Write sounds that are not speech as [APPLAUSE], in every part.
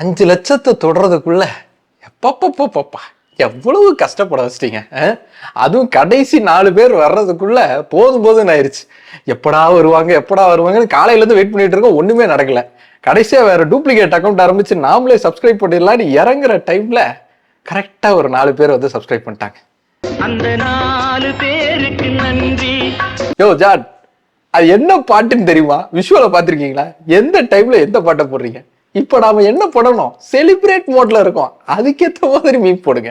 அஞ்சு லட்சத்தை தொடறதுக்குள்ள எப்பப்பப்பப்பப்பா எவ்வளவு கஷ்டப்பட வச்சிட்டீங்க? அதுவும் கடைசி நாலு பேர் வர்றதுக்குள்ள போதும் போதும்னு ஆயிருச்சு. எப்படா வருவாங்க எப்படா வருவாங்கன்னு காலையில இருந்து வெயிட் பண்ணிட்டு இருக்கோம் ஒண்ணுமே நடக்கல. கடைசியா வேற டூப்ளிகேட் அக்கௌண்ட் ஆரம்பிச்சு நாமளே சப்ஸ்கிரைப் பண்ணிடலாம்னு இறங்குற டைம்ல கரெக்டா ஒரு நாலு பேர் வந்து சப்ஸ்கிரைப் பண்ணிட்டாங்க. அந்த நாலு பேருக்கு நன்றி. யோ ஜான் அது என்ன பாட்டுன்னு தெரியுமா? விஷுவலை பார்த்திருக்கீங்களா? எந்த டைம்ல எந்த பாட்டை போடுறீங்க? இப்போ நாம என்ன பண்ணணும் செலிப்ரேட் மோட்ல இருக்கோம். அதுக்கேற்ற மாதிரி மீட் போடுங்க.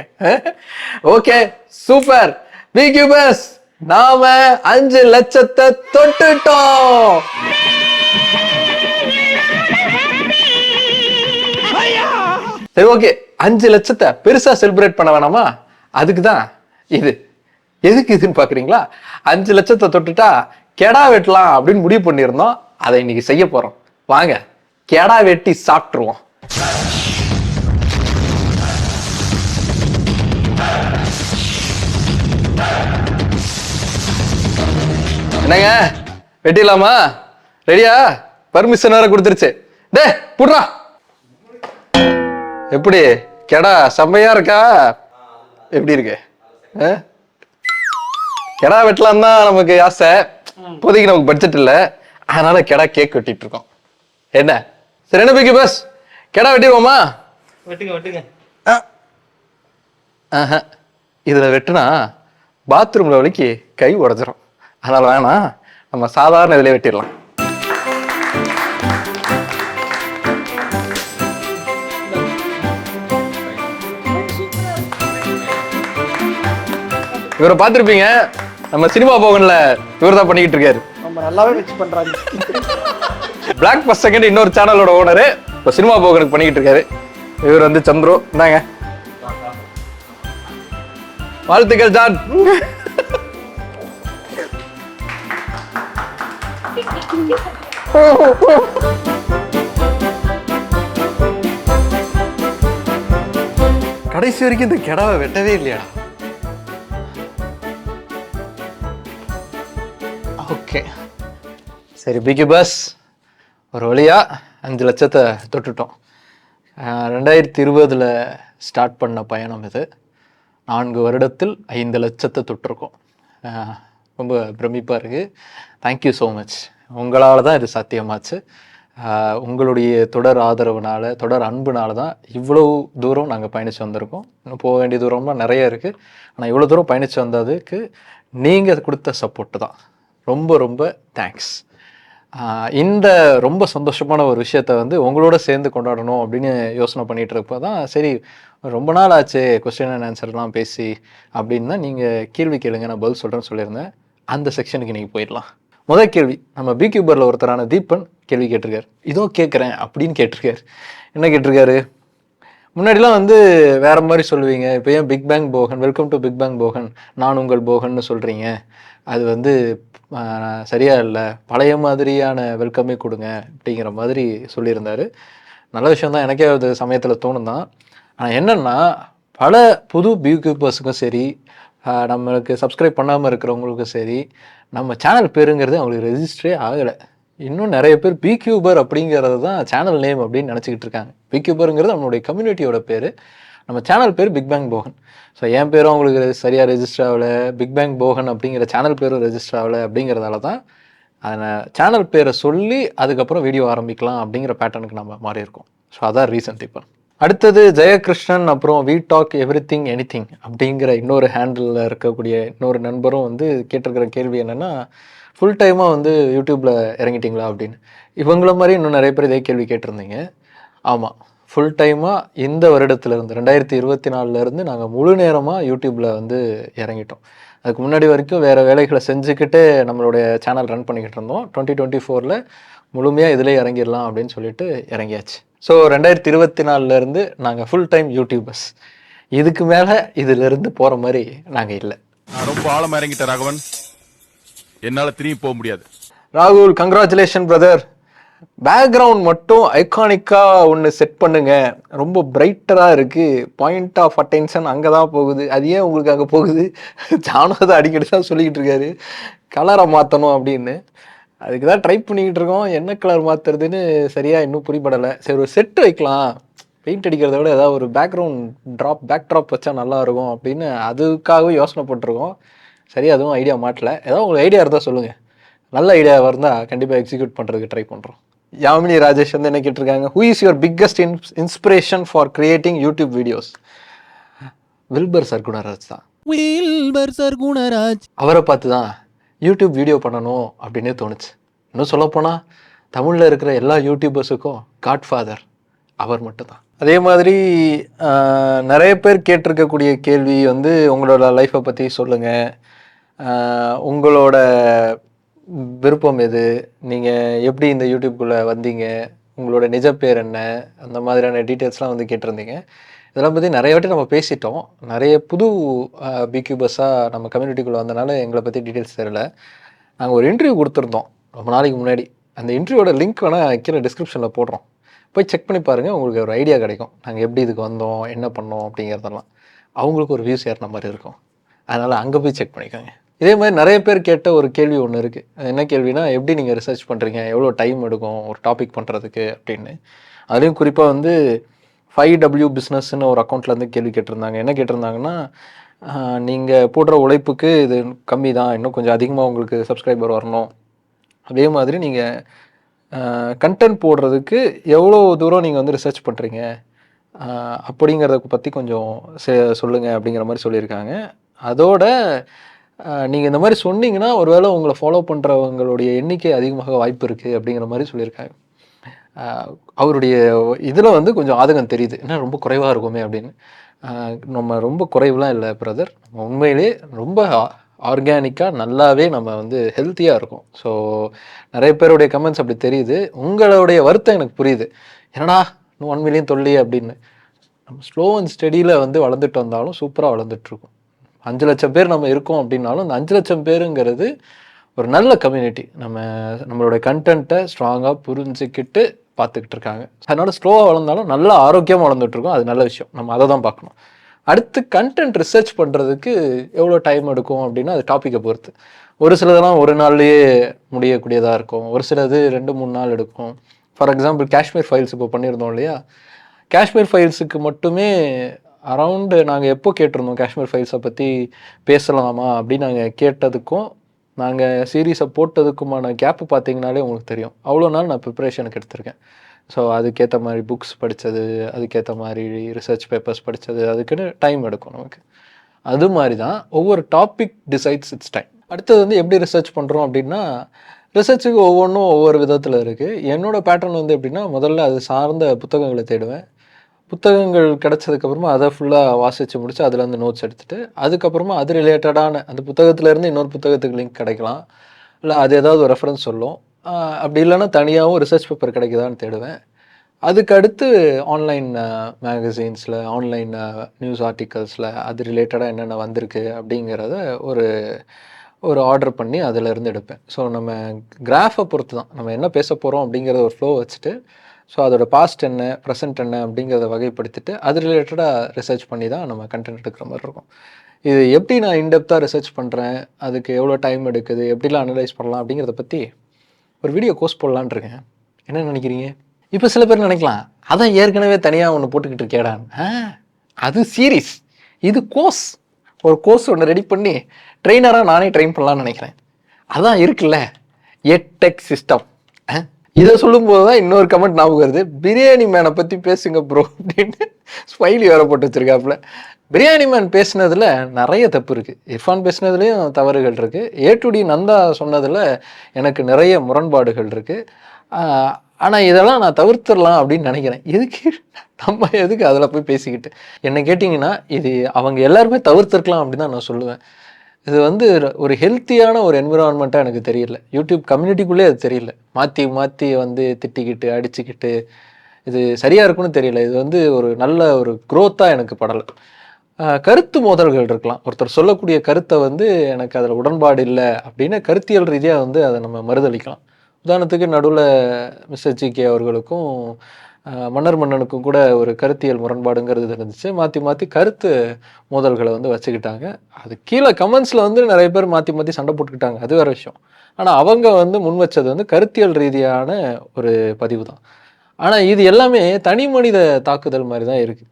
ஓகே சூப்பர் பிகியூபர்ஸ் நாம அஞ்சு லட்சத்தை தொட்டுட்டோம். சரி ஓகே அஞ்சு லட்சத்தை பெருசா செலிப்ரேட் பண்ண வேணாமா? அதுக்கு தான் இது. எதுக்கு இதுன்னு பாக்குறீங்களா? அஞ்சு லட்சத்தை தொட்டுட்டா கெடா வெட்டலாம் அப்படின்னு முடிவு பண்ணியிருந்தோம். அதை இன்னைக்கு செய்ய போறோம். வாங்க. கெடா வெட்டி சாப்பிட்டுருவோம் என்னங்க? வெட்டிடலாமா? ரெடியா? பர்மிஷன் வேற கொடுத்துருச்சு. டே புட்றா. எப்படி? கெடா செம்மையா இருக்கா? எப்படி இருக்கு? ஆ? கெடா வெட்டலாம் தான் நமக்கு ஆசை. இப்போதைக்கு நமக்கு பட்ஜெட் இல்லை. அதனால கெடா கேக் வெட்டிட்டு இருக்கோம். என்ன? சரி என்ன பிக்கு பஸ்? கெடா வெட்டிடுவோமா வெட்டுங்க வெட்டுங்க. ஆஹா. இதுல வெட்டுனா பாத்ரூம்ல வலிக்கு கை உடஞ்சிரும். அதனால வேணாம் நம்ம சாதாரண இதுலயே வெட்டிடலாம். இவரை பார்த்திருப்பீங்க? நம்ம சினிமா போகன்ல இவர் தான் பண்ணிக்கிட்டு இருக்காரு. நம்ம நல்லாவே வச்சு பண்றாங்க பிளாக் பஸ் செகண்ட் இன்னொரு சேனலோட ஓனரு இப்போ சினிமா போகனுக்கு பண்ணிக்கிட்டு இருக்காரு. இவர் வந்து சந்துரு. இந்தாங்க. வாழ்த்துக்கள் ஜான். கடைசி வரைக்கும் இந்த கிடாவை வெட்டவே இல்லையாடா. ஓகே சரி பிகி பஸ் ஒரு வழியாக அஞ்சு லட்சத்தை தொட்டுட்டோம். ரெண்டாயிரத்தி இருபதில் ஸ்டார்ட் பண்ண பயணம் இது. நான்கு வருடத்தில் ஐந்து லட்சத்தை தொட்டிருக்கோம். ரொம்ப பிரமிப்பாக இருக்குது தேங்க்யூ ஸோ மச் உங்களால் தான் இது சாத்தியமாச்சு. உங்களுடைய தொடர் ஆதரவுனால தொடர் அன்புனால தான் இவ்வளோ தூரம் நாங்கள் பயணித்து வந்திருக்கோம். இன்னும் போக வேண்டிய தூரம்லாம் நிறைய இருக்குது ஆனால் இவ்வளோ தூரம் பயணித்து வந்ததுக்கு நீங்கள் கொடுத்த சப்போர்ட்டு தான். ரொம்ப ரொம்ப தேங்க்ஸ் இந்த ரொம்ப சந்தோஷமான ஒரு விஷயத்த வந்து உங்களோட சேர்ந்து கொண்டாடணும் அப்படின்னு யோசனை பண்ணிட்டு இருப்போ தான் சரி ரொம்ப நாள் ஆச்சு கொஸ்டின் அண்ட் ஆன்சர்லாம் பேசி அப்படின்னா நீங்கள் கேள்வி கேளுங்க நான் பதில் சொல்கிறேன்னு சொல்லியிருந்தேன். அந்த செக்ஷனுக்கு நீங்கள் போயிடலாம். முதல் கேள்வி நம்ம பி கியூபரில் ஒருத்தரான தீபன் கேள்வி கேட்டிருக்காரு. இதோ கேட்குறேன் அப்படின்னு கேட்டிருக்காரு. என்ன கேட்டிருக்காரு? முன்னாடிலாம் வந்து வேற மாதிரி சொல்லுவீங்க. இப்போ ஏன் big bang Bogan welcome to big bang Bogan நான் உங்கள் போகன்னு சொல்கிறீங்க அது வந்து சரியாக சரியா இல்லை. பழைய மாதிரியான வெல்கமே கொடுங்க அப்படிங்கிற மாதிரி சொல்லியிருந்தார். நல்ல விஷயம் தான் எனக்கே அது சமயத்தில் தோணும் தான் ஆனால் என்னென்னா பல புது பியூக்யூப்பர்ஸுக்கும் சரி நம்மளுக்கு சப்ஸ்கிரைப் பண்ணாமல் இருக்கிறவங்களுக்கும் சரி நம்ம சேனல் பேருங்கிறது அவங்களுக்கு ரெஜிஸ்டரே ஆகலை. இன்னும் நிறைய பேர் பிக்யூபர் அப்படிங்கிறது தான் சேனல் நேம் அப்படின்னு நினச்சிக்கிட்டு இருக்காங்க. பிக்யூபருங்கிறது நம்மளுடைய கம்யூனிட்டியோட பேர். நம்ம சேனல் பேர் பிக் பேங் போகன் ஸோ என் பேரும் அவங்களுக்கு சரியாக ரெஜிஸ்டர் ஆகலை. பிக் பேங் போகன் அப்படிங்கிற சேனல் பேரும் ரெஜிஸ்டர் ஆகலை அப்படிங்கிறதால தான் அதை சேனல் பேரை சொல்லி அதுக்கப்புறம் வீடியோ ஆரம்பிக்கலாம் அப்படிங்கிற பேட்டர்னுக்கு நம்ம மாறி இருக்கோம். ஸோ அதான் ரீசன் இப்போ. அடுத்தது ஜெயகிருஷ்ணன் அப்புறம் we talk everything anything அப்படிங்கிற இன்னொரு ஹேண்டிலில் இருக்கக்கூடிய இன்னொரு நண்பரும் வந்து கேட்டிருக்கிற கேள்வி என்னென்னா ஃபுல் டைமாக வந்து யூடியூப்பில் இறங்கிட்டீங்களா அப்படின்னு. இவங்கள மாதிரி இன்னும் நிறைய பேர் இதே கேள்வி கேட்டிருந்தீங்க. ஆமாம் ஃபுல் டைமாக இந்த வருடத்துலேருந்து ரெண்டாயிரத்தி இருபத்தி நாலுலேருந்து நாங்கள் முழு நேரமாக யூடியூப்பில் வந்து இறங்கிட்டோம். அதுக்கு முன்னாடி வரைக்கும் வேறு வேலைகளை செஞ்சுக்கிட்டு நம்மளுடைய சேனல் ரன் பண்ணிக்கிட்டு இருந்தோம். டுவெண்ட்டி டுவெண்ட்டி ஃபோரில் முழுமையாக இதிலே இறங்கிடலாம் அப்படின்னு சொல்லிட்டு இறங்கியாச்சு. ஸோ ரெண்டாயிரத்தி இருபத்தி நாலுலேருந்து நாங்கள் ஃபுல் டைம் யூடியூபர்ஸ் இதுக்கு மேலே இதிலிருந்து போகிற மாதிரி நாங்கள் இல்லை. நான் ரொம்ப ஆழமா இறங்கிட்டேன் ராகவன். என்னால திரும்பி போக முடியாது. ராகுல் கங்க்ராச்சுலேஷன் பிரதர் பேக்ரவுண்ட் மட்டும் ஐகானிக்காக ஒன்று செட் பண்ணுங்க. ரொம்ப பிரைட்டராக இருக்குது பாயிண்ட் ஆஃப் அட்டென்ஷன் அங்கே தான் போகுது. அது ஏன் உங்களுக்கு அங்கே போகுது? ஜானோ தான் அடிக்கடி தான் சொல்லிக்கிட்டு இருக்காரு. கலரை மாற்றணும் அப்படின்னு. அதுக்கு தான் ட்ரை பண்ணிக்கிட்டு இருக்கோம். என்ன கலர் மாற்றுறதுன்னு சரியாக இன்னும் புரிபடலை. சரி ஒரு செட்டு வைக்கலாம். பெயிண்ட் அடிக்கிறத விட ஏதாவது ஒரு பேக்ரவுண்ட் ட்ராப் பேக் ட்ராப் வச்சா நல்லா இருக்கும் அப்படின்னு அதுக்காகவே யோசனை போட்டிருக்கோம். சரி அதுவும் ஐடியா மாட்டல. ஏதாவது உங்களுக்கு ஐடியா இருந்தால் சொல்லுங்கள் நல்ல ஐடியாவாக இருந்தால் கண்டிப்பாக எக்ஸிக்யூட் பண்ணுறதுக்கு ட்ரை பண்ணுறோம் யாமினி ராஜேஷ் வந்து என்ன கேட்டிருக்காங்க? Who is your biggest in inspiration for creating YouTube videos Wilbur Sargunaraj தான். வில்பர் சார் குணராஜ் அவரை பார்த்து தான் யூடியூப் வீடியோ பண்ணணும் அப்படின்னே தோணுச்சு. இன்னும் சொல்லப்போனால் தமிழில் இருக்கிற எல்லா யூடியூபர்ஸுக்கும் காட்ஃபாதர் அவர் மட்டும்தான். அதே மாதிரி நிறைய பேர் கேட்டிருக்கக்கூடிய கேள்வி வந்து உங்களோட லைஃப்பை பற்றி சொல்லுங்கள் உங்களோட விருப்பம் எது? நீங்கள் எப்படி இந்த யூடியூப்குள்ளே வந்தீங்க? உங்களோட நிஜ பேர் என்ன? அந்த மாதிரியான டீட்டெயில்ஸ்லாம் வந்து கேட்டிருந்தீங்க. இதெல்லாம் பற்றி நிறைய வாட்டி நம்ம பேசிட்டோம். நிறைய புது பிக்யூபர்ஸாக நம்ம கம்யூனிட்டிக்குள்ளே வந்தனால எங்களை பற்றி டீட்டெயில்ஸ் தெரியல. நாங்கள் ஒரு இன்டர்வியூ கொடுத்துருந்தோம். ரொம்ப நாளைக்கு முன்னாடி. அந்த இன்டர்வியூவோட லிங்க் வேணால் கீழே டிஸ்கிரிப்ஷனில் போடுறோம். போய் செக் பண்ணி பாருங்கள் உங்களுக்கு ஒரு ஐடியா கிடைக்கும். நாங்கள் எப்படி இதுக்கு வந்தோம்? என்ன பண்ணோம்? அப்படிங்கிறதெல்லாம். அவங்களுக்கு ஒரு வியூஸ் ஏறின மாதிரி இருக்கும். அதனால் அங்கே போய் செக் பண்ணிக்கோங்க. இதே மாதிரி நிறைய பேர் கேட்ட ஒரு கேள்வி ஒன்று இருக்குது அது என்ன கேள்வினா எப்படி நீங்கள் ரிசர்ச் பண்ணுறீங்க எவ்வளோ டைம் எடுக்கும்? ஒரு டாபிக் பண்ணுறதுக்கு அப்படின்னு. அதுலேயும் குறிப்பாக வந்து ஃபைவ் டபிள்யூ பிஸ்னஸ்ன்னு ஒரு அக்கௌண்ட்லேருந்து கேள்வி கேட்டிருந்தாங்க. என்ன கேட்டிருந்தாங்கன்னா நீங்கள் போடுற உழைப்புக்கு இது கம்மி தான். இன்னும் கொஞ்சம் அதிகமாக உங்களுக்கு சப்ஸ்கிரைபர் வரணும். அதே மாதிரி நீங்கள் கண்டென்ட் போடுறதுக்கு எவ்வளோ தூரம் நீங்கள் வந்து ரிசர்ச் பண்ணுறீங்க அப்படிங்கிறத பற்றி கொஞ்சம் செ- அப்படிங்கிற மாதிரி சொல்லியிருக்காங்க. அதோட நீங்கள் இந்த மாதிரி சொன்னீங்கன்னா ஒருவேளை உங்களை ஃபாலோ பண்ணுறவங்களுடைய எண்ணிக்கை அதிகமாக வாய்ப்பு இருக்குது அப்படிங்கிற மாதிரி சொல்லியிருக்காங்க. அவருடைய இதில் வந்து கொஞ்சம் ஆதகம் தெரியுது. என்ன ரொம்ப குறைவாக இருக்குமே அப்படின்னு. நம்ம ரொம்ப குறைவுலாம் இல்லை பிரதர் நம்ம உண்மையிலே ரொம்ப ஆர்கானிக்காக நல்லாவே நம்ம வந்து ஹெல்த்தியாக இருக்கும். ஸோ நிறைய பேருடைய கமெண்ட்ஸ் அப்படி தெரியுது. உங்களுடைய வருத்தம் எனக்கு புரியுது. என்னடா இன்னும் ஒன் மில்லியன் தொல்லி அப்படின்னு. நம்ம ஸ்லோ அண்ட் ஸ்டடியில் வந்து வளர்ந்துட்டு வந்தாலும் சூப்பராக வளர்ந்துட்டுருக்கும் அஞ்சு லட்சம் பேர் நம்ம இருக்கோம் அப்படின்னாலும் அந்த அஞ்சு லட்சம் பேருங்கிறது ஒரு நல்ல கம்யூனிட்டி நம்ம நம்மளோட கண்டென்ட்டை ஸ்ட்ராங்காக புரிஞ்சுக்கிட்டு பார்த்துக்கிட்டு இருக்காங்க. அதனால் ஸ்லோவாக வளர்ந்தாலும் நல்ல ஆரோக்கியமாக வளர்ந்துட்டுருக்கோம் அது நல்ல விஷயம். நம்ம அதை தான் பார்க்கணும். அடுத்து கண்டென்ட் ரிசர்ச் பண்ணுறதுக்கு எவ்வளோ டைம் எடுக்கும் அப்படின்னா அது டாப்பிக்கை பொறுத்து. ஒரு சிலதெல்லாம் ஒரு நாள்லேயே முடியக்கூடியதாக இருக்கும். ஒரு சிலது ரெண்டு மூணு நாள் எடுக்கும். ஃபார் எக்ஸாம்பிள் காஷ்மீர் ஃபைல்ஸ் இப்போ பண்ணியிருந்தோம் இல்லையா? காஷ்மீர் ஃபைல்ஸுக்கு மட்டுமே அரவுண்டு நாங்கள் எப்போ கேட்டிருந்தோம் காஷ்மீர் ஃபைல்ஸை பற்றி பேசலாமா அப்படின்னு நாங்கள் கேட்டதுக்கும் நாங்கள் சீரீஸை போட்டதுக்குமான கேப்பு பார்த்தீங்கனாலே உங்களுக்கு தெரியும். அவ்வளோ நாள் நான் ப்ரிப்பரேஷனுக்கு எடுத்திருக்கேன். ஸோ அதுக்கேற்ற மாதிரி புக்ஸ் படித்தது அதுக்கேற்ற மாதிரி ரிசர்ச் பேப்பர்ஸ் படித்தது அதுக்குன்னு டைம் எடுக்கும் நமக்கு. அது மாதிரி தான் ஒவ்வொரு டாபிக் டிசைட்ஸ் இட்ஸ் டைம் அடுத்தது வந்து எப்படி ரிசர்ச் பண்ணுறோம் அப்படின்னா ரிசர்ச்சுக்கு ஒவ்வொன்றும் ஒவ்வொரு விதத்தில் இருக்குது என்னோடய பேட்டர்ன் வந்து எப்படின்னா முதல்ல அது சார்ந்த புத்தகங்களை தேடுவேன். புத்தகங்கள் கிடச்சதுக்கப்புறமா அதை ஃபுல்லாக வாசித்து முடிச்சு அதுலேருந்து நோட்ஸ் எடுத்துகிட்டு அதுக்கப்புறமா அது ரிலேட்டடான அந்த புத்தகத்துலேருந்து இன்னொரு புத்தகத்துக்கு லிங்க் கிடைக்கலாம். இல்லை அது ஏதாவது ஒரு ரெஃபரன்ஸ் சொல்லும். அப்படி இல்லைன்னா தனியாகவும் ரிசர்ச் பேப்பர் கிடைக்குதான்னு தேடுவேன். அதுக்கு அடுத்து ஆன்லைன் மேகசின்ஸில் ஆன்லைன் நியூஸ் ஆர்டிகல்ஸில் அது ரிலேட்டடாக என்னென்ன வந்திருக்கு அப்படிங்கிறத ஒரு ஒரு ஆர்டர் பண்ணி அதிலேருந்து எடுப்பேன். ஸோ நம்ம கிராஃபை பொறுத்து தான் நம்ம என்ன பேச போகிறோம் அப்படிங்கிறத ஒரு ஃப்ளோ வச்சுட்டு ஸோ அதோட பாஸ்ட் என்ன ப்ரெசென்ட் என்ன அப்படிங்கிறத வகைப்படுத்திட்டு அது ரிலேட்டடாக ரிசர்ச் பண்ணி தான் நம்ம கண்டென்ட் எடுக்கிற மாதிரி இருக்கும். இது எப்படி நான் இன்டெப்த்தாக ரிசர்ச் பண்ணுறேன் அதுக்கு எவ்வளோ டைம் எடுக்குது எப்படிலாம் அனலைஸ் பண்ணலாம் அப்படிங்கிறத பற்றி ஒரு வீடியோ கோர்ஸ் போடலான்னு இருக்கேன். என்ன நினைக்கிறீங்க? இப்போ சில பேர் நினைக்கலாம் அதான் ஏற்கனவே தனியாக ஒன்று போட்டுக்கிட்டு இருக்கேடான்னு ஆ அது சீரீஸ் இது கோர்ஸ் ஒரு கோர்ஸ் ஒன்று ரெடி பண்ணி ட்ரெயினராக நானே ட்ரெயின் பண்ணலான்னு நினைக்கிறேன். அதான் இருக்குல்ல எட்டெக் சிஸ்டம் இதை சொல்லும்போது தான் இன்னொரு கமெண்ட் ஞாபகம் வருது. பிரியாணி மேனை பற்றி பேசுங்க ப்ரோ அப்படின்னு ஸ்மைலி வேற போட்டு வச்சிருக்காப்புல. பிரியாணி மேன் பேசினதில் நிறைய தப்பு இருக்குது இர்ஃபான் பேசுனதுலேயும் தவறுகள் இருக்குது ஏ டு டி நந்தா சொன்னதில் எனக்கு நிறைய முரண்பாடுகள் இருக்குது ஆனால் இதெல்லாம் நான் தவிர்த்துடலாம் அப்படின்னு நினைக்கிறேன். எதுக்கு? நம்ம எதுக்கு அதில் போய் பேசிக்கிட்டு? என்னை கேட்டிங்கன்னா இது அவங்க எல்லாருமே தவிர்த்துருக்கலாம் அப்படின்னு தான் நான் சொல்லுவேன். இது வந்து ஒரு- ஹெல்த்தியான ஒரு என்விரான்மெண்ட்டாக எனக்கு தெரியல. யூடியூப் கம்யூனிட்டிக்குள்ளே அது தெரியல. மாற்றி மாற்றி வந்து திட்டிக்கிட்டு அடிச்சுக்கிட்டு இது சரியாக இருக்குன்னு தெரியல. இது வந்து ஒரு நல்ல ஒரு க்ரோத்தாக எனக்கு படலை. கருத்து மோதல்கள் இருக்கலாம். ஒருத்தர் சொல்லக்கூடிய கருத்தை வந்து எனக்கு அதில் உடன்பாடு இல்லை அப்படின்னு கருத்தியல் ரீதியாக வந்து அதை நம்ம மறுதளிக்கலாம். உதாரணத்துக்கு நடுவில் மிஸ்டர் ஜி கே அவர்களுக்கும் மன்னர் மன்னனுக்கும் கூட ஒரு கருத்தியல் முரண்பாடுங்கிறது இருந்துச்சு. மாற்றி மாற்றி கருத்து மோதல்களை வந்து வச்சுக்கிட்டாங்க. அது கீழே கமெண்ட்ஸில் வந்து நிறைய பேர் மாற்றி மாற்றி சண்டை போட்டுக்கிட்டாங்க. அது வேறு விஷயம். ஆனால் அவங்க வந்து முன் வச்சது வந்து கருத்தியல் ரீதியான ஒரு பதிவு தான் ஆனால் இது எல்லாமே தனி மனித தாக்குதல் மாதிரி தான் இருக்குது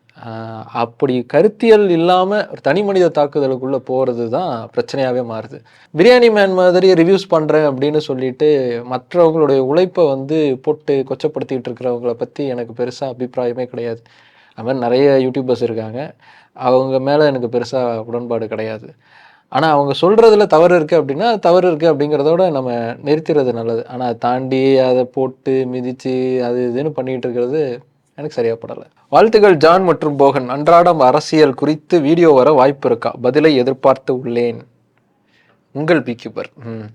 அப்படி கருத்தியல் இல்லாமல் ஒரு தனி மனித தாக்குதலுக்குள்ளே போகிறது தான் பிரச்சனையாகவே மாறுது. பிரியாணி மேன் மாதிரி ரிவ்யூஸ் பண்ணுறேன் அப்படின்னு சொல்லிட்டு மற்றவங்களுடைய உழைப்பை வந்து போட்டு கொச்சப்படுத்திக்கிட்டு இருக்கிறவங்கள பற்றி எனக்கு பெருசாக அபிப்பிராயமே கிடையாது. அது மாதிரி நிறைய யூடியூபர்ஸ் இருக்காங்க. அவங்க மேலே எனக்கு பெருசாக உடன்பாடு கிடையாது. ஆனால் அவங்க சொல்கிறதுல தவறு இருக்குது அப்படின்னா தவறு இருக்குது அப்படிங்கிறதோட நம்ம நிறுத்திடுறது நல்லது. ஆனால் அதை தாண்டி அதை போட்டு மிதித்து அது இதுன்னு பண்ணிகிட்டு இருக்கிறது எனக்கு சரியா படலை. வாழ்த்துகள் ஜான் மற்றும் போகன். அன்றாடம் அரசியல் குறித்து வீடியோ வர வாய்ப்பு இருக்கா? பதிலை எதிர்பார்த்து உள்ளேன். உங்கள் பீக்கியூபர் ம்.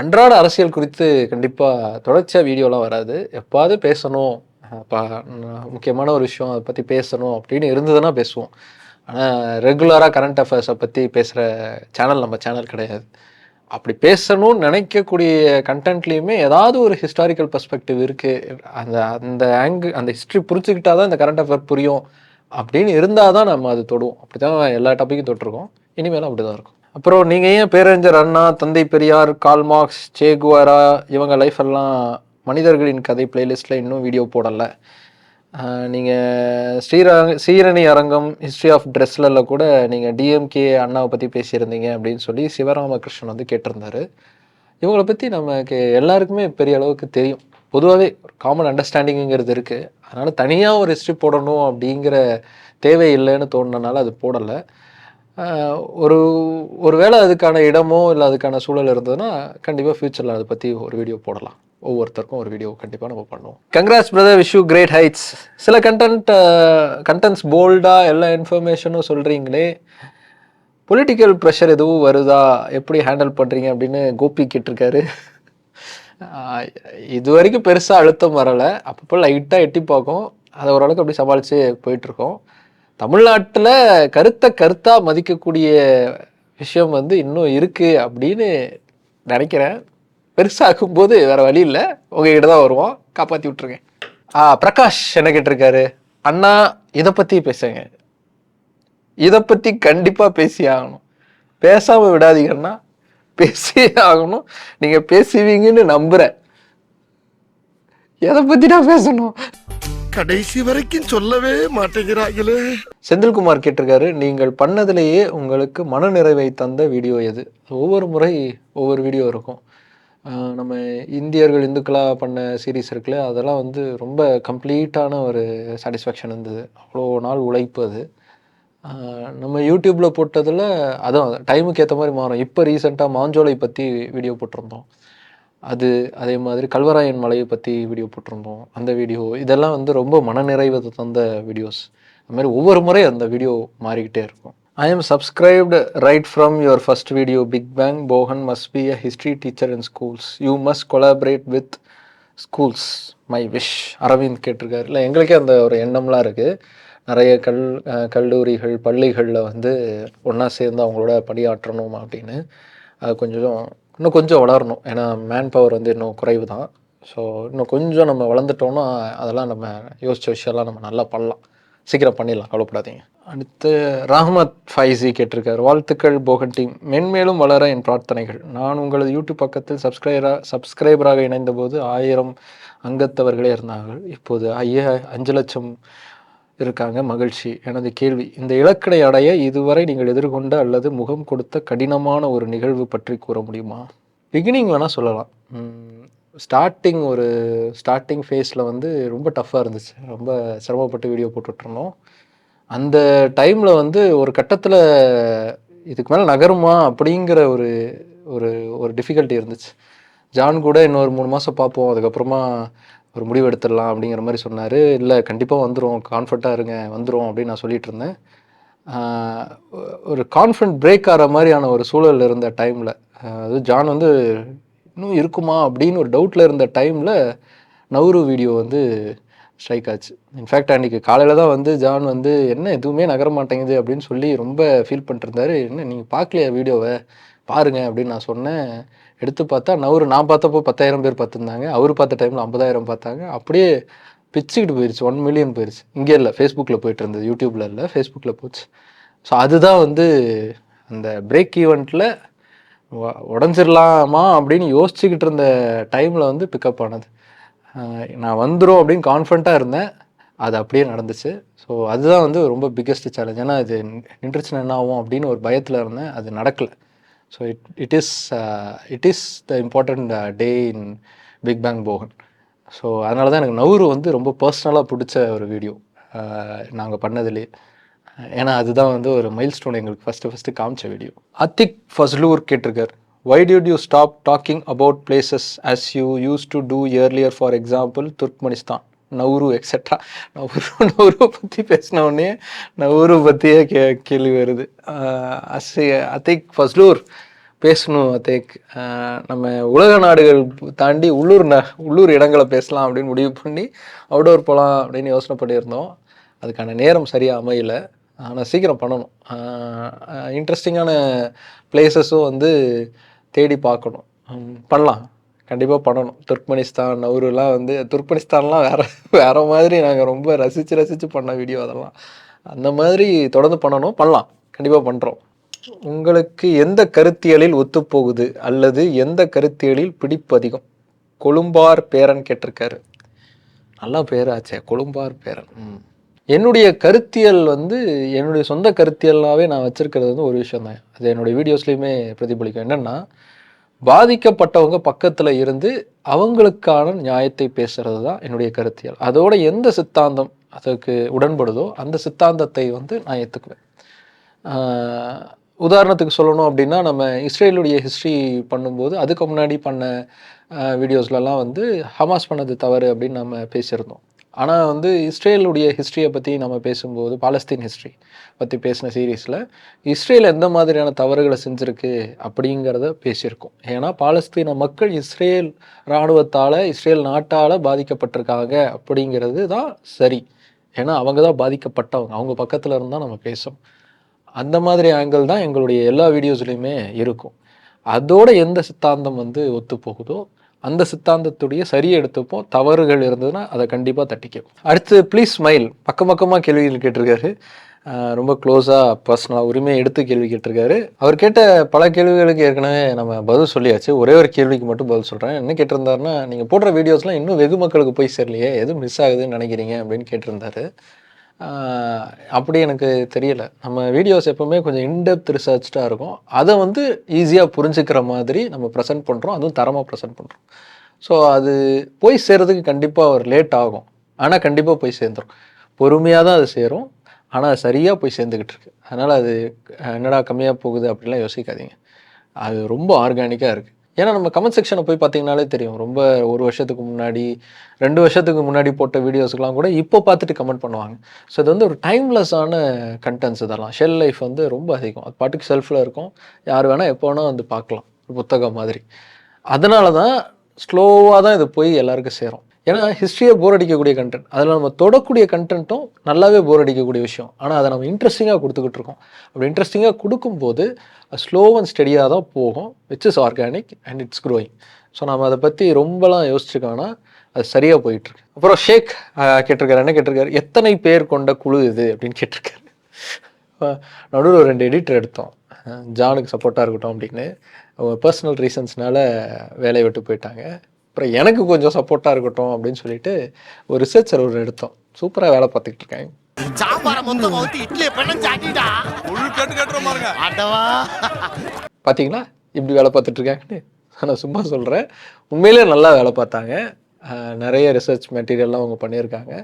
அன்றாட அரசியல் குறித்து கண்டிப்பாக தொடர்ச்சியாக வீடியோலாம் வராது. எப்பாவது பேசணும். முக்கியமான ஒரு விஷயம் அதை பற்றி பேசணும் அப்படின்னு இருந்ததுன்னா பேசுவோம். ஆனால் ரெகுலராக கரண்ட் அஃபேர்ஸை பற்றி பேசுகிற சேனல் நம்ம சேனல் கிடையாது. அப்படி பேசணும்னு நினைக்கக்கூடிய கண்டென்ட்லேயுமே ஏதாவது ஒரு ஹிஸ்டாரிக்கல் பெர்ஸ்பெக்டிவ் இருக்குது அந்த அந்த ஆங்கு அந்த ஹிஸ்ட்ரி புரிச்சுக்கிட்டா தான் இந்த கரண்ட் அஃபேர் புரியும். அப்படின்னு இருந்தால் தான் நம்ம அது தொடுவோம். அப்படி தான் எல்லா டாப்பிக்கும் தொட்டிருக்கோம். இனிமேலும் அப்படி தான் இருக்கும். அப்புறம் நீங்கள் ஏன் பேரறிஞர் அண்ணா தந்தை பெரியார் கால்மார்க்ஸ் சேகுவாரா இவங்க லைஃப் எல்லாம் மனிதர்களின் கதை பிளேலிஸ்ட்டில் இன்னும் வீடியோ போடலை. நீங்கள் ஸ்ரீரங்க ஸ்ரீரணி அரங்கம் ஹிஸ்ட்ரி ஆஃப் ட்ரெஸ்ல கூட நீங்கள் டிஎம்கே அண்ணாவை பற்றி பேசியிருந்தீங்க அப்படின்னு சொல்லி சிவராமகிருஷ்ணன் வந்து கேட்டிருந்தாரு. இவங்கள பற்றி நமக்கு எல்லாருக்குமே பெரிய அளவுக்கு தெரியும். பொதுவாகவே காமன் அண்டர்ஸ்டாண்டிங்கிறது இருக்குது அதனால் தனியாக ஒரு ஹிஸ்ட்ரி போடணும் அப்படிங்கிற தேவை இல்லைன்னு தோணுனனால அது போடலை. ஒரு ஒரு வேளை அதுக்கான இடமோ இல்லை அதுக்கான சூழல் இருந்ததுன்னா கண்டிப்பாக ஃப்யூச்சரில் அதை பற்றி ஒரு வீடியோ போடலாம். ஒவ்வொருத்தருக்கும் ஒரு வீடியோ கண்டிப்பாக நம்ம பண்ணுவோம். Congrats brother wish you great heights சில கண்டென்ட் கண்டென்ட்ஸ் போல்டாக எல்லா இன்ஃபர்மேஷனும் சொல்கிறீங்களே பொலிட்டிக்கல் ப்ரெஷர் எதுவும் வருதா? எப்படி ஹேண்டில் பண்ணுறீங்க அப்படின்னு கோபி கேட்டிருக்காரு. இது வரைக்கும் பெருசாக அழுத்தம் வரலை. அப்பப்போ லைட்டாக எட்டி பார்க்கும். அதை ஓரளவுக்கு அப்படி சமாளித்து போயிட்டுருக்கோம். தமிழ்நாட்டில் கருத்தை கருத்தாக மதிக்கக்கூடிய விஷயம் வந்து இன்னும் இருக்குது அப்படின்னு நினைக்கிறேன். பெருசாக்கும் போது வேற வழி இல்லை. உங்ககிட்ட தான் வருவோம். காப்பாற்றி ஆ பிரகாஷ் என்ன கேட்டிருக்காரு? அண்ணா இதை பற்றி பேசுங்க. இதை பற்றி கண்டிப்பாக பேசி ஆகணும். பேசாமல் விடாதீங்கன்னா பேசியே ஆகணும். நீங்கள் பேசுவீங்கன்னு நம்புகிறேன் எதை பற்றி நான் பேசணும்? கடைசி வரைக்கும் சொல்லவே மாட்டேங்கிறாங்களே. செந்தில்குமார் கேட்டிருக்காரு நீங்கள் பண்ணதிலேயே உங்களுக்கு மனநிறைவை தந்த வீடியோ எது? ஒவ்வொரு முறை ஒவ்வொரு வீடியோ இருக்கும். நம்ம இந்தியர்கள் இந்துக்களாக பண்ண சீரீஸ் இருக்குல்ல அதெல்லாம் வந்து ரொம்ப கம்ப்ளீட்டான ஒரு சாட்டிஸ்ஃபேக்ஷன் இருந்தது. அவ்வளோ நாள் உழைப்பு அது. நம்ம யூடியூப்பில் போட்டதில் அதான் டைமுக்கு ஏற்ற மாதிரி மாறும். இப்போ ரீசெண்டாக மாஞ்சோலை பற்றி வீடியோ போட்டிருந்தோம். அது அதே மாதிரி கல்வராயன் மலையை பற்றி வீடியோ போட்டிருந்தோம். அந்த வீடியோ இதெல்லாம் வந்து ரொம்ப மனநிறைவு தந்த வீடியோஸ் அது மாதிரி ஒவ்வொரு முறை அந்த வீடியோ மாறிக்கிட்டே இருக்கும். I am subscribed right from your first video big bang Bogan must be a history teacher in schools you must collaborate with schools my wish Aravind கேட்டிருக்காரு. இல்லை எங்களுக்கே அந்த ஒரு எண்ணம்லாம் இருக்குது நிறைய கல் கல்லூரிகள் பள்ளிகளில் வந்து ஒன்றா சேர்ந்து அவங்களோட பணியாற்றணும் அப்படின்னு. அது கொஞ்சம் இன்னும் கொஞ்சம் வளரணும். ஏன்னா மேன் பவர் வந்து இன்னும் குறைவு தான் ஸோ இன்னும் கொஞ்சம் நம்ம வளர்ந்துட்டோம்னா அதெல்லாம் நம்ம யோசிச்ச விஷயம்லாம் நம்ம நல்லா பண்ணலாம். சீக்கிரம் பண்ணிடலாம் கவலைப்படாதீங்க. அடுத்து ரஹ்மத் ஃபைசி கேட்டிருக்கார் வாழ்த்துக்கள் போகன் டீம். மென்மேலும் வளர என் பிரார்த்தனைகள். நான் உங்களது யூடியூப் பக்கத்தில் சப்ஸ்கிரைபராக சப்ஸ்கிரைபராக இணைந்தபோது ஆயிரம் அங்கத்தவர்களே இருந்தார்கள். இப்போது ஐயா அஞ்சு லட்சம் இருக்காங்க. மகிழ்ச்சி. எனது கேள்வி இந்த இலக்கணை அடைய இதுவரை நீங்கள் எதிர்கொண்ட அல்லது முகம் கொடுத்த கடினமான ஒரு நிகழ்வு பற்றி கூற முடியுமா? பிகினிங் வேணால் சொல்லலாம். ஸ்டார்டிங் ஒரு ஸ்டார்டிங் ஃபேஸில் வந்து ரொம்ப டஃப்பாக இருந்துச்சு. ரொம்ப சிரமப்பட்டு வீடியோ போட்டுட்ருந்தோம். அந்த டைமில் வந்து ஒரு கட்டத்தில் இதுக்கு மேலே நகருமா அப்படிங்கிற ஒரு ஒரு ஒரு டிஃபிகல்ட்டி இருந்துச்சு. ஜான் கூட இன்னொரு மூணு மாதம் பார்ப்போம். அதுக்கப்புறமா ஒரு முடிவு எடுத்துடலாம் அப்படிங்கிற மாதிரி சொன்னார். இல்லை கண்டிப்பாக வந்துடும் கான்ஃபிடண்ட்டாக இருங்க. வந்துடும் அப்படின்னு நான் சொல்லிட்டு இருந்தேன். ஒரு கான்ஃபிடன்ட் பிரேக் ஆகிற மாதிரியான ஒரு சூழல் இருந்த டைமில் அது ஜான் வந்து இன்னும் இருக்குமா அப்படின்னு ஒரு டவுட்டில் இருந்த டைமில் நவரு வீடியோ வந்து ஸ்ட்ரைக் ஆச்சு. இன்ஃபேக்ட் அன்றைக்கி காலையில் தான் வந்து ஜான் வந்து என்ன எதுவுமே நகர மாட்டேங்குது அப்படின்னு சொல்லி ரொம்ப ஃபீல் பண்ணிட்டுருந்தாரு என்ன நீங்கள் பார்க்கலையா வீடியோவை பாருங்க அப்படின்னு நான் சொன்னேன். எடுத்து பார்த்தா நவரு நான் பார்த்தப்போ பத்தாயிரம் பேர் பார்த்துருந்தாங்க. அவர் பார்த்த டைமில் ஐம்பதாயிரம் பார்த்தாங்க. அப்படியே பிச்சுக்கிட்டு போயிருச்சு. ஒன் மில்லியன் போயிருச்சு. இங்கே இல்லை ஃபேஸ்புக்கில் போயிட்டு இருந்தது. யூடியூப்பில் இல்லை ஃபேஸ்புக்கில் போச்சு. ஸோ அதுதான் வந்து அந்த பிரேக் ஈவெண்ட்டில் உடஞ்சிடலாமா அப்படின்னு யோசிச்சுக்கிட்டு இருந்த டைமில் வந்து பிக்கப் ஆனது. நான் வந்துடும் அப்படின்னு கான்ஃபிடண்ட்டாக இருந்தேன். அது அப்படியே நடந்துச்சு. ஸோ அதுதான் வந்து ரொம்ப பிக்கெஸ்ட் சேலஞ்ச் ஏன்னா இது நின்றுச்சுன்னா என்ன ஆகும் அப்படின்னு ஒரு பயத்தில் இருந்தேன். அது நடக்கலை. So it it is it is the important day in big bang Bogan so அதனால தான் எனக்கு நவுரு வந்து ரொம்ப பர்சனலாக பிடிச்ச ஒரு வீடியோ நாங்கள் பண்ணதுலேயே ஏன்னா அதுதான் வந்து ஒரு மைல் ஸ்டோன் எங்களுக்கு ஃபஸ்ட்டு ஃபஸ்ட்டு காமிச்ச video Hardik ஃபஸ்லூர் கேட்டிருக்கார். Why dude you stop talking about places as you used to do earlier for example Turkmenistan Nauru etcetera Nauru Nauru பற்றி பேசின உடனே நவுரு பற்றியே கே கேள்வி வருது. அசி அத்திக் ஃபஸ்லூர் பேசணும் அத்தேக் நம்ம உலக நாடுகள் தாண்டி உள்ளூர் ந உள்ளூர் இடங்களை பேசலாம் அப்படின்னு முடிவு பண்ணி அவுடோர் போகலாம் அப்படின்னு யோசனை பண்ணியிருந்தோம். அதுக்கான நேரம் சரியாக அமையலை. ஆனால் சீக்கிரம் பண்ணணும். இன்ட்ரெஸ்டிங்கான பிளேசஸும் வந்து தேடி பார்க்கணும். பண்ணலாம். கண்டிப்பாக பண்ணணும். துர்க்மெனிஸ்தான் நவுருலாம் வந்து துர்க்மெனிஸ்தான்லாம் வேறு [LAUGHS] வேறு மாதிரி நாங்கள் ரொம்ப ரசித்து ரசித்து பண்ண வீடியோ அதெல்லாம். அந்த மாதிரி தொடர்ந்து பண்ணணும். பண்ணலாம். கண்டிப்பாக பண்ணுறோம் உங்களுக்கு எந்த கருத்தியலில் ஒத்துப்போகுது? அல்லது எந்த கருத்தியலில் பிடிப்பு அதிகம் கொழும்பார் பேரன் கேட்டிருக்காரு. நல்லா பேராச்சே. கொழும்பார் பேரன். ம். என்னுடைய கருத்தியல் வந்து என்னுடைய சொந்த கருத்தியல்னாவே நான் வச்சிருக்கிறது வந்து ஒரு விஷயம் தான் அது என்னுடைய வீடியோஸ்லையுமே பிரதிபலிக்கும். என்னென்னா பாதிக்கப்பட்டவங்க பக்கத்தில் இருந்து அவங்களுக்கான நியாயத்தை பேசுறது தான் என்னுடைய கருத்தியல். அதோட எந்த சித்தாந்தம் அதுக்கு உடன்படுதோ அந்த சித்தாந்தத்தை வந்து நான் ஏற்றுக்குவேன் உதாரணத்துக்கு சொல்லணும் அப்படின்னா நம்ம இஸ்ரேலுடைய ஹிஸ்ட்ரி பண்ணும்போது அதுக்கு முன்னாடி பண்ண வீடியோஸ்லலாம் வந்து ஹமாஸ் பண்ணது தவறு அப்படின்னு நம்ம பேசியிருந்தோம். ஆனால் வந்து இஸ்ரேலுடைய ஹிஸ்ட்ரியை பற்றி நம்ம பேசும்போது பாலஸ்தீன் ஹிஸ்ட்ரி பற்றி பேசின சீரீஸில் இஸ்ரேல் எந்த மாதிரியான தவறுகளை செஞ்சுருக்கு அப்படிங்கிறத பேசியிருக்கோம். ஏன்னா பாலஸ்தீன மக்கள் இஸ்ரேல் இராணுவத்தால் இஸ்ரேல் நாட்டால் பாதிக்கப்பட்டிருக்காங்க அப்படிங்கிறது தான் சரி. ஏன்னா அவங்க தான் பாதிக்கப்பட்டவங்க. அவங்க பக்கத்தில் இருந்தால் நம்ம பேசும் அந்த மாதிரி ஆங்கிள் தான் எங்களுடைய எல்லா வீடியோஸ்லையுமே இருக்கும். அதோட எந்த சித்தாந்தம் வந்து ஒத்து போகுதோ அந்த சித்தாந்தத்துடைய சரியை எடுத்துப்போம் தவறுகள் இருந்ததுன்னா அதை கண்டிப்பாக தட்டிக்கும். அடுத்து ப்ளீஸ் ஸ்மைல் பக்கம் பக்கமாக கேள்விகள் கேட்டிருக்காரு. ரொம்ப க்ளோஸாக பர்சனலாக உரிமையை எடுத்து கேள்வி கேட்டிருக்காரு. அவர் கேட்ட பல கேள்விகளுக்கு ஏற்கனவே நம்ம பதில் சொல்லியாச்சு. ஒரே ஒரு கேள்விக்கு மட்டும் பதில் சொல்கிறேன் என்ன கேட்டிருந்தாருன்னா நீங்கள் போடுற வீடியோஸ்லாம் இன்னும் வெகு மக்களுக்கு போய் சேரலையே. எதுவும் மிஸ் ஆகுதுன்னு நினைக்கிறீங்க அப்படின்னு கேட்டிருந்தாரு. அப்படி எனக்கு தெரியல. நம்ம வீடியோஸ் எப்போவுமே கொஞ்சம் இன்டெப்த் ரிசர்ச்டாக இருக்கும். அதை வந்து ஈஸியாக புரிஞ்சுக்கிற மாதிரி நம்ம ப்ரெசென்ட் பண்ணுறோம் அதுவும் தரமாக ப்ரெசென்ட் பண்ணுறோம் ஸோ அது போய் சேர்கிறதுக்கு கண்டிப்பாக ஒரு லேட் ஆகும். ஆனால் கண்டிப்பாக போய் சேர்ந்துரும். பொறுமையாக தான் அது சேரும். ஆனால் அது சரியாக போய் சேர்ந்துக்கிட்டு இருக்கு. அதனால் அது என்னடா கம்மியாக போகுது அப்படிலாம் யோசிக்காதீங்க. அது ரொம்ப ஆர்கானிக்காக இருக்குது ஏன்னா நம்ம கமெண்ட் செக்ஷனை போய் பார்த்தீங்கனாலே தெரியும். ரொம்ப ஒரு வருஷத்துக்கு முன்னாடி ரெண்டு வருஷத்துக்கு முன்னாடி போட்ட வீடியோஸ்க்கெலாம் கூட இப்போ பார்த்துட்டு கமெண்ட் பண்ணுவாங்க. ஸோ இது வந்து ஒரு டைம்லெஸ்ஸான கண்டென்ட்ஸ் இதெல்லாம். ஷெல் லைஃப் வந்து ரொம்ப அதிகம். அது பாட்டுக்கு செல்ஃபில் இருக்கும். யார் வேணால் எப்போ வேணால் வந்து பார்க்கலாம். ஒரு புத்தகம் மாதிரி. அதனால தான் ஸ்லோவாக தான் இது போய் எல்லாருக்கும் சேரும். ஏன்னா ஹிஸ்ட்ரியை போர் அடிக்கக்கூடிய கண்டென்ட் அதில் நம்ம தொடக்கூடிய கண்டென்ட்டும் நல்லாவே போர் அடிக்கக்கூடிய விஷயம். ஆனால் அதை நம்ம இன்ட்ரெஸ்டிங்காக கொடுத்துக்கிட்டு இருக்கோம். அப்படி இன்ட்ரெஸ்டிங்காக கொடுக்கும்போது ஸ்லோ அண்ட் ஸ்டெடியாக தான் போகும் which is organic and it's growing so நம்ம அதை பற்றி ரொம்பலாம் யோசிச்சுக்க அது சரியாக போயிட்டுருக்கு. அப்புறம் ஷேக் கேட்டிருக்காரு. என்ன கேட்டிருக்காரு? எத்தனை பேர் கொண்ட குழு இது? அப்படின்னு கேட்டிருக்காரு. நடுவில் ஒரு ரெண்டு எடிட்டர் எடுத்தோம். ஜானுக்கு சப்போர்ட்டாக இருக்கட்டும் அப்படின்னு. அவங்க பர்சனல் ரீசன்ஸ்னால வேலையை விட்டு போயிட்டாங்க. அப்புறம் எனக்கு கொஞ்சம் சப்போர்ட்டாக இருக்கட்டும் அப்படின்னு சொல்லிட்டு ஒரு ரிசர்ச்சர் ஒரு எடுத்தோம். சூப்பராக வேலை பார்த்துக்கிட்டு இருக்காங்க. பார்த்தீங்களா இப்படி வேலை பார்த்துட்டு இருக்காங்கன்னு நான் சும்மா சொல்கிறேன் உண்மையிலே நல்லா வேலை பார்த்தாங்க. நிறைய ரிசர்ச் மெட்டீரியல்லாம் அவங்க பண்ணியிருக்காங்க.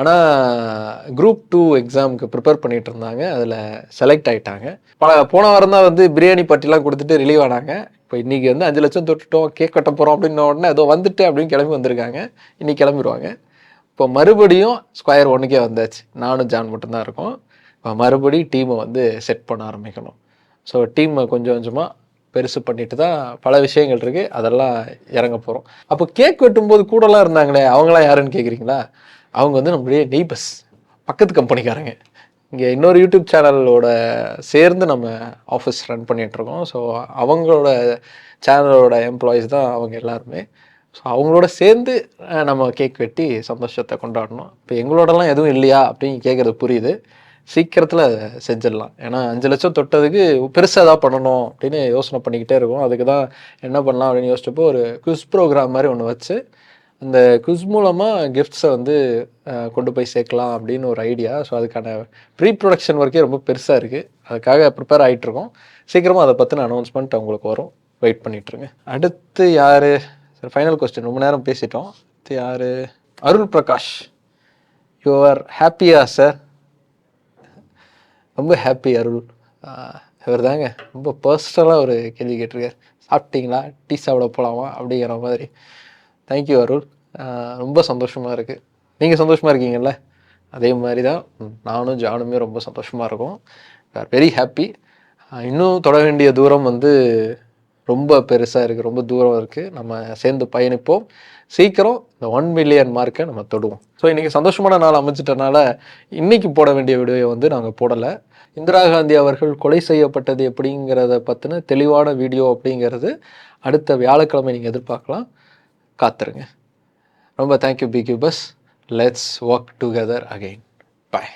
ஆனால் குரூப் டூ எக்ஸாமுக்கு ப்ரிப்பேர் பண்ணிட்டு இருந்தாங்க. அதில் செலக்ட் ஆயிட்டாங்க. பல போன வாரம் தான் வந்து பிரியாணி பட்டிலாம் கொடுத்துட்டு ரிலீவ் ஆனாங்க. இப்போ இன்றைக்கி வந்து அஞ்சு லட்சம் தொட்டுட்டோம் கேக் கட்ட போகிறோம் அப்படின்ன உடனே ஏதோ வந்துட்டு அப்படின்னு கிளம்பி வந்திருக்காங்க. இன்னைக்கு கிளம்பிடுவாங்க இப்போ மறுபடியும் ஸ்கொயர் ஒன்றுக்கே வந்தாச்சு. நானும் ஜான் மட்டும்தான் இருக்கோம். இப்போ மறுபடியும் டீமை வந்து செட் பண்ண ஆரம்பிக்கணும். ஸோ டீமை கொஞ்சம் கொஞ்சமாக பெருசு பண்ணிட்டு தான் பல விஷயங்கள் இருக்குது அதெல்லாம் இறங்க போகிறோம் அப்போ கேக் வெட்டும்போது கூடலாம் இருந்தாங்களே அவங்களாம் யாருன்னு கேட்குறீங்களா அவங்க வந்து நம்மளுடைய நெய்பர்ஸ் பக்கத்து கம்பெனிக்காரங்க இங்கே இன்னொரு யூடியூப் சேனலோட சேர்ந்து நம்ம ஆஃபீஸ் ரன் பண்ணிகிட்ருக்கோம் ஸோ அவங்களோட சேனலோட எம்ப்ளாயீஸ் தான் அவங்க எல்லாருமே. ஸோ அவங்களோட சேர்ந்து நம்ம கேக் வெட்டி சந்தோஷத்தை கொண்டாடணும். இப்போ எங்களோடலாம் எதுவும் இல்லையா அப்படின்னு கேட்குறது புரியுது. சீக்கிரத்தில் செஞ்சிடலாம். ஏன்னா அஞ்சு லட்சம் தொட்டதுக்கு பெருசாக தான் பண்ணணும் அப்படின்னு யோசனை பண்ணிக்கிட்டே இருக்கோம். அதுக்கு தான் என்ன பண்ணலாம் அப்படின்னு யோசிச்சப்போ ஒரு குவிஸ் ப்ரோக்ராம் மாதிரி ஒன்று வச்சு அந்த குஸ் மூலமாக கிஃப்ட்ஸை வந்து கொண்டு போய் சேர்க்கலாம் அப்படின்னு ஒரு ஐடியா ஸோ அதுக்கான ப்ரீ ப்ரொடக்ஷன் ஒர்க்கே ரொம்ப பெருசாக இருக்குது அதுக்காக ப்ரிப்பேர் ஆகிட்டுருக்கோம் சீக்கிரமாக அதை பற்றின அனௌன்ஸ்மெண்ட் உங்களுக்கு வரும். வெயிட் பண்ணிகிட்ருங்க அடுத்து யார்? சார் ஃபைனல் கொஸ்டின் ரொம்ப நேரம் பேசிட்டோம். அடுத்து யார்? அருள் பிரகாஷ். யூ ஆர் ஹாப்பியா சார் ரொம்ப ஹாப்பி அருள். இவர் தாங்க ரொம்ப பர்சனலாக ஒரு கேள்வி கேட்டிருக்கார். சாப்பிட்டீங்களா? டீ சாப்பிட போகலாமா அப்படிங்கிற மாதிரி. தேங்க்யூ அருள் ரொம்ப சந்தோஷமாக இருக்குது நீங்கள் சந்தோஷமாக இருக்கீங்கல்ல? அதே மாதிரி தான் நானும் ஜானுமே ரொம்ப சந்தோஷமாக இருக்கோம். ஆர் வெரி ஹாப்பி இன்னும் தொட வேண்டிய தூரம் வந்து ரொம்ப பெருசாக இருக்குது ரொம்ப தூரம் இருக்குது நம்ம சேர்ந்து பயணிப்போம். சீக்கிரம் இந்த ஒன் மில்லியன் மார்க்கை நம்ம தொடுவோம். ஸோ இன்றைக்கி சந்தோஷமான நாள் அமைச்சிட்டனால இன்றைக்கி போட வேண்டிய வீடியோவை வந்து நாங்கள் போடலை. இந்திரா காந்தி அவர்கள் கொலை செய்யப்பட்டது எப்படிங்கிறத பற்றின தெளிவான வீடியோ அப்படிங்கிறது அடுத்த வியாழக்கிழமை நீங்கள் எதிர்பார்க்கலாம். காத்துருங்க. ரொம்ப தேங்க்யூ பிக்யூ bus let's work together again bye